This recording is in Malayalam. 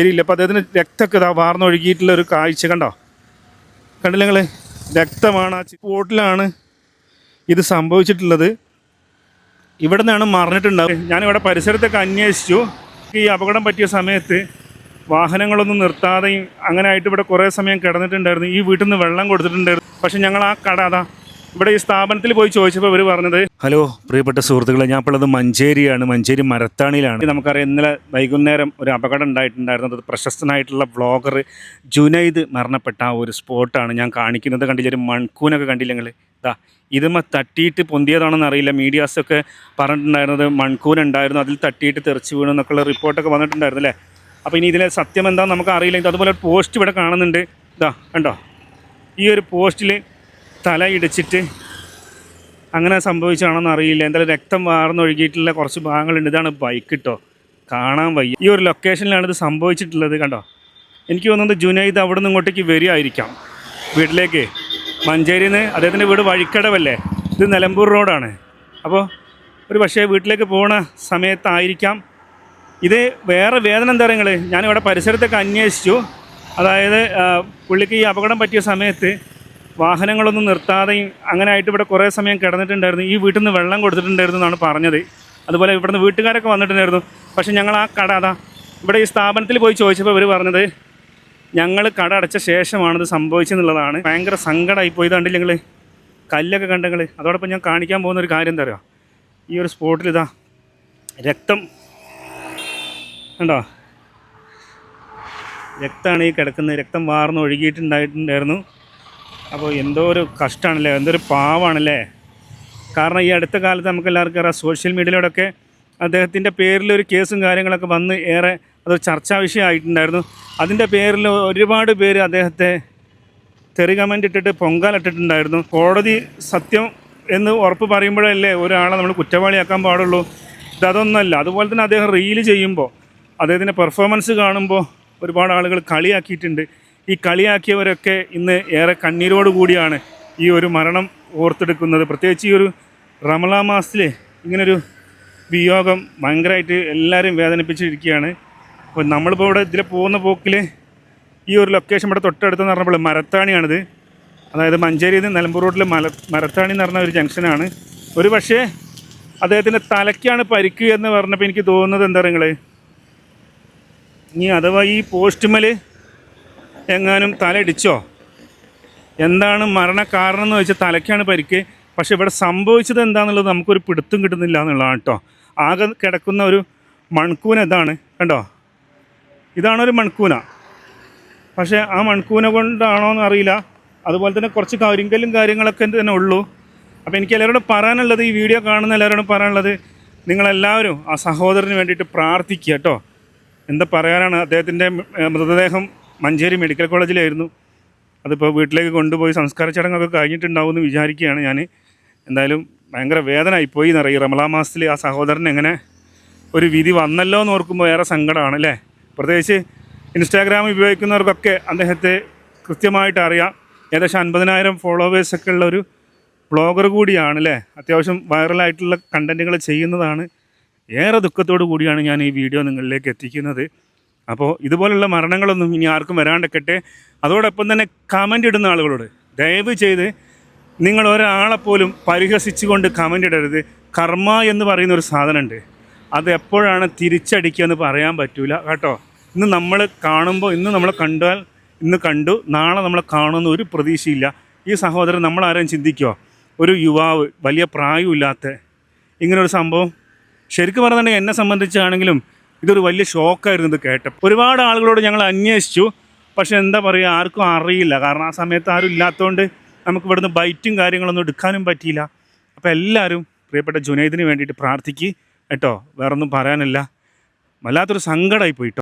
ശരിയില്ല. അപ്പോൾ അദ്ദേഹത്തിന് രക്തമൊക്കെ ഇതാ വാർന്നൊഴുകിയിട്ടുള്ള ഒരു കാഴ്ച കണ്ടോ? കണ്ടില്ല നിങ്ങൾ രക്തമാണ് ആ സ്പോട്ടിലാണ് ഇത് സംഭവിച്ചിട്ടുള്ളത്. ഇവിടെ നിന്നാണ് മറിഞ്ഞിട്ടുണ്ടാവും ഞാനിവിടെ പരിസരത്തൊക്കെ അന്വേഷിച്ചു. ഈ അപകടം പറ്റിയ സമയത്ത് വാഹനങ്ങളൊന്നും നിർത്താതെയും അങ്ങനെ ആയിട്ട് ഇവിടെ കുറേ സമയം കിടന്നിട്ടുണ്ടായിരുന്നു. ഈ വീട്ടിൽ നിന്ന് വെള്ളം കൊടുത്തിട്ടുണ്ടായിരുന്നു. പക്ഷെ ഞങ്ങൾ ആ കട അതാ ഇവിടെ ഈ സ്ഥാപനത്തിൽ പോയി ചോദിച്ചപ്പോൾ ഇവർ പറഞ്ഞത് ഹലോ പ്രിയപ്പെട്ട സുഹൃത്തുക്കളെ ഞാൻ ഇപ്പോൾ ഉള്ളത് മഞ്ചേരിയാണ് മഞ്ചേരി മരത്താണിയിലാണ്. നമുക്കറിയാം ഇന്നലെ വൈകുന്നേരം ഒരു അപകടം ഉണ്ടായിട്ടുണ്ടായിരുന്നത് അത് പ്രശസ്തനായിട്ടുള്ള വ്ളോഗർ ജുനൈദ് മരണപ്പെട്ട ആ ഒരു സ്പോട്ടാണ് ഞാൻ കാണിക്കുന്നത്. കണ്ടില്ല ഒരു മൺകൂനൊക്കെ കണ്ടില്ല നിങ്ങൾ ഇതാ ഇതുമ തട്ടിയിട്ട് പൊന്തിയതാണെന്ന് അറിയില്ല. മീഡിയാസൊക്കെ പറഞ്ഞിട്ടുണ്ടായിരുന്നത് മൺകൂൻ ഉണ്ടായിരുന്നു അതിൽ തട്ടിയിട്ട് തെറിച്ച് വീണു എന്നൊക്കെയുള്ള റിപ്പോർട്ടൊക്കെ വന്നിട്ടുണ്ടായിരുന്നു അല്ലേ? അപ്പോൾ ഇനി ഇതിലെ സത്യം എന്താണെന്ന് നമുക്ക് അറിയില്ല ഇത് അതുപോലെ പോസ്റ്റ് ഇവിടെ കാണുന്നുണ്ട്. ഇതാ കണ്ടോ? ഈ ഒരു പോസ്റ്റിൽ തല ഇടിച്ചിട്ട് അങ്ങനെ സംഭവിച്ചാണെന്ന് അറിയില്ല. എന്തായാലും രക്തം വാർന്നൊഴുകിയിട്ടുള്ള കുറച്ച് ഭാഗങ്ങളുണ്ട്. ഇതാണ് ബൈക്ക് കേട്ടോ കാണാൻ വയ്യ. ഈ ഒരു ലൊക്കേഷനിലാണ് ഇത് സംഭവിച്ചിട്ടുള്ളത് കണ്ടോ? എനിക്ക് തോന്നുന്നത് ജുനൈദ് അവിടെ നിന്ന് ഇങ്ങോട്ടേക്ക് വരികയായിരിക്കാം. വീട്ടിലേക്ക്. മഞ്ചേരിയിൽ നിന്ന് അദ്ദേഹത്തിന്റെ വീട് വഴിക്കടവല്ലേ? ഇത് നിലമ്പൂർ റോഡാണ്. അപ്പോൾ ഒരു പക്ഷേ വീട്ടിലേക്ക് പോകുന്ന സമയത്തായിരിക്കാം. ഇത് വേറെ വേദന എന്താ പറയുക ഞാനിവിടെ പരിസരത്തൊക്കെ അന്വേഷിച്ചു. അതായത് പുള്ളിക്ക് ഈ അപകടം പറ്റിയ സമയത്ത് വാഹനങ്ങളൊന്നും നിർത്താതെയും അങ്ങനെ ആയിട്ട് ഇവിടെ കുറേ സമയം കിടന്നിട്ടുണ്ടായിരുന്നു. ഈ വീട്ടിൽ നിന്ന് വെള്ളം കൊടുത്തിട്ടുണ്ടായിരുന്നു എന്നാണ് പറഞ്ഞത്. അതുപോലെ ഇവിടുന്ന് വീട്ടുകാരൊക്കെ വന്നിട്ടുണ്ടായിരുന്നു. പക്ഷേ ഞങ്ങൾ ആ കട അതാ ഇവിടെ ഈ സ്ഥാപനത്തിൽ പോയി ചോദിച്ചപ്പോൾ ഇവർ പറഞ്ഞത് ഞങ്ങൾ കട അടച്ച ശേഷമാണിത് സംഭവിച്ചെന്നുള്ളതാണ്. ഭയങ്കര സങ്കടമായി പോയി. കണ്ടില്ല ഞങ്ങൾ കല്ലൊക്കെ കണ്ടെങ്കിൽ അതോടൊപ്പം ഞാൻ കാണിക്കാൻ പോകുന്ന ഒരു കാര്യം എന്താ പറയുക ഈ ഒരു സ്പോട്ടിൽ ഇതാ രക്തം കണ്ടോ? രക്തമാണ് ഈ കിടക്കുന്നത്. രക്തം വാർന്ന് ഒഴുകിയിട്ടുണ്ടായിട്ടുണ്ടായിരുന്നു. അപ്പോൾ എന്തോ ഒരു കഷ്ടമാണല്ലേ എന്തോ ഒരു പാവാണല്ലേ? കാരണം ഈ അടുത്ത കാലത്ത് നമുക്ക് എല്ലാവർക്കും അറിയാം സോഷ്യൽ മീഡിയയിലൂടെയൊക്കെ അദ്ദേഹത്തിന്റെ പേരിൽ ഒരു കേസും കാര്യങ്ങളൊക്കെ വന്ന് ഏറെ അത് ചർച്ചാ വിഷയമായിട്ടുണ്ടായിരുന്നു. അതിന്റെ പേരിൽ ഒരുപാട് പേര് അദ്ദേഹത്തെ തെറി കമന്റ് ഇട്ടിട്ട് പൊങ്കാലിട്ടിട്ടുണ്ടായിരുന്നു കോടതി സത്യം എന്ന് ഉറപ്പ് പറയുമ്പോഴല്ലേ ഒരാളെ നമ്മൾ കുറ്റവാളിയാക്കാൻ പാടുള്ളൂ? ഇതൊന്നല്ല അതുപോലെ തന്നെ അദ്ദേഹം റീൽ ചെയ്യുമ്പോൾ അദ്ദേഹത്തിന്റെ പെർഫോമൻസ് കാണുമ്പോൾ ഒരുപാട് ആളുകൾ കളിയാക്കിയിട്ടുണ്ട്. ഈ കളിയാക്കിയവരൊക്കെ ഇന്ന് ഏറെ കണ്ണീരോട് കൂടിയാണ് ഈ ഒരു മരണം ഓർത്തെടുക്കുന്നത്. പ്രത്യേകിച്ച് ഈ ഒരു റമള മാസത്തിൽ ഇങ്ങനൊരു വിയോഗം ഭയങ്കരമായിട്ട് എല്ലാവരും വേദനിപ്പിച്ചിരിക്കുകയാണ്. അപ്പോൾ നമ്മളിപ്പോൾ ഇവിടെ ഇതിൽ പോകുന്ന പോക്കിൽ ഈ ഒരു ലൊക്കേഷൻ ഇവിടെ തൊട്ടടുത്തെന്ന് പറഞ്ഞപ്പോൾ മരത്താണിയാണിത്. അതായത് മഞ്ചേരിയിൽ നിന്ന് നിലമ്പൂർ റോഡിൽ മല മരത്താണി എന്ന് പറഞ്ഞ ഒരു ജംഗ്ഷനാണ്. ഒരു പക്ഷേ അദ്ദേഹത്തിന്റെ തലയ്ക്കാണ് പരിക്ക് എന്ന് പറഞ്ഞപ്പോൾ എനിക്ക് തോന്നുന്നത് എന്താ പറയുക ഇനി അഥവാ ഈ പോസ്റ്റുമൽ എങ്ങാനും തലയിടിച്ചോ? എന്താണ് മരണ കാരണം എന്ന് വെച്ചാൽ തലയ്ക്കാണ് പരിക്ക്. പക്ഷെ ഇവിടെ സംഭവിച്ചത് എന്താണെന്നുള്ളത് നമുക്കൊരു പിടുത്തം കിട്ടുന്നില്ല എന്നുള്ളതാണ് കേട്ടോ. ആകെ കിടക്കുന്ന ഒരു മൺകൂന ഇതാണ് കണ്ടോ? ഇതാണ് ഒരു മൺകൂന. പക്ഷേ ആ മൺകൂന കൊണ്ടാണോ എന്ന് അറിയില്ല അതുപോലെ തന്നെ കുറച്ച് കരിങ്കല്ലും കാര്യങ്ങളൊക്കെ തന്നെ ഉള്ളൂ. അപ്പോൾ എനിക്ക് എല്ലാവരോടും പറയാനുള്ളത് ഈ വീഡിയോ കാണുന്ന എല്ലാവരോടും പറയാനുള്ളത് നിങ്ങളെല്ലാവരും ആ സഹോദരന് വേണ്ടിയിട്ട് പ്രാർത്ഥിക്കുക കേട്ടോ. എന്താ പറയാനാണ് അദ്ദേഹത്തിന്റെ മൃതദേഹം മഞ്ചേരി മെഡിക്കൽ കോളേജിലായിരുന്നു. അതിപ്പോൾ വീട്ടിലേക്ക് കൊണ്ടുപോയി സംസ്കാര ചടങ്ങൊക്കെ കഴിഞ്ഞിട്ടുണ്ടാവും എന്ന് വിചാരിക്കുകയാണ് ഞാൻ എന്തായാലും ഭയങ്കര വേദനയായിപ്പോയി എന്നറിയാം. റമലാ മാസത്തിൽ ആ സഹോദരൻ എങ്ങനെ ഒരു വിധി വന്നല്ലോ എന്ന് ഓർക്കുമ്പോൾ ഏറെ സങ്കടമാണ് അല്ലേ? പ്രത്യേകിച്ച് ഇൻസ്റ്റാഗ്രാം ഉപയോഗിക്കുന്നവർക്കൊക്കെ അദ്ദേഹത്തെ കൃത്യമായിട്ട് അറിയാം. ഏകദേശം അൻപതിനായിരം ഫോളോവേഴ്സൊക്കെ ഉള്ള ഒരു ബ്ലോഗർ കൂടിയാണ് അല്ലേ? അത്യാവശ്യം വൈറലായിട്ടുള്ള കണ്ടന്റുകൾ ചെയ്യുന്നതാണ്. ഏറെ ദുഃഖത്തോടു കൂടിയാണ് ഞാൻ ഈ വീഡിയോ നിങ്ങളിലേക്ക് എത്തിക്കുന്നത്. അപ്പോൾ ഇതുപോലുള്ള മരണങ്ങളൊന്നും ഇനി ആർക്കും വരാണ്ടിരിക്കട്ടെ. അതോടൊപ്പം തന്നെ കമന്റ് ഇടുന്ന ആളുകളോട് ദയവ് ചെയ്ത് നിങ്ങൾ ഒരാളെപ്പോലും പരിഹസിച്ചുകൊണ്ട് കമന്റ് ഇടരുത്. കർമ്മ എന്ന് പറയുന്ന ഒരു സാധനമുണ്ട്. അത് എപ്പോഴാണ് തിരിച്ചടിക്കുക എന്ന് പറയാൻ പറ്റൂല കേട്ടോ. ഇന്ന് നമ്മൾ കാണുമ്പോൾ ഇന്ന് നമ്മളെ കണ്ടാൽ ഇന്ന് കണ്ടു നാളെ നമ്മളെ കാണുമെന്ന് ഒരു പ്രതീക്ഷയില്ല. ഈ സഹോദരൻ നമ്മളാരെയും ചിന്തിക്കുമോ ഒരു യുവാവ് വലിയ പ്രായമില്ലാത്ത ഇങ്ങനൊരു സംഭവം. ശരിക്കും പറഞ്ഞിട്ടുണ്ടെങ്കിൽ എന്നെ സംബന്ധിച്ചാണെങ്കിലും ഇതൊരു വലിയ ഷോക്കായിരുന്നു ഇത് കേട്ടപ്പോൾ ഒരുപാട് ആളുകളോട് ഞങ്ങൾ അന്വേഷിച്ചു. പക്ഷെ എന്താ പറയുക ആർക്കും അറിയില്ല. കാരണം ആ സമയത്ത് ആരും ഇല്ലാത്തതുകൊണ്ട് നമുക്ക് ഇവിടുന്ന് ബൈറ്റും കാര്യങ്ങളൊന്നും എടുക്കാനും പറ്റിയില്ല. അപ്പോൾ എല്ലാവരും പ്രിയപ്പെട്ട ജുനൈദിന് വേണ്ടിയിട്ട് പ്രാർത്ഥിക്കുക കേട്ടോ വേറൊന്നും പറയാനില്ല. വല്ലാത്തൊരു സങ്കടമായി പോയിട്ടോ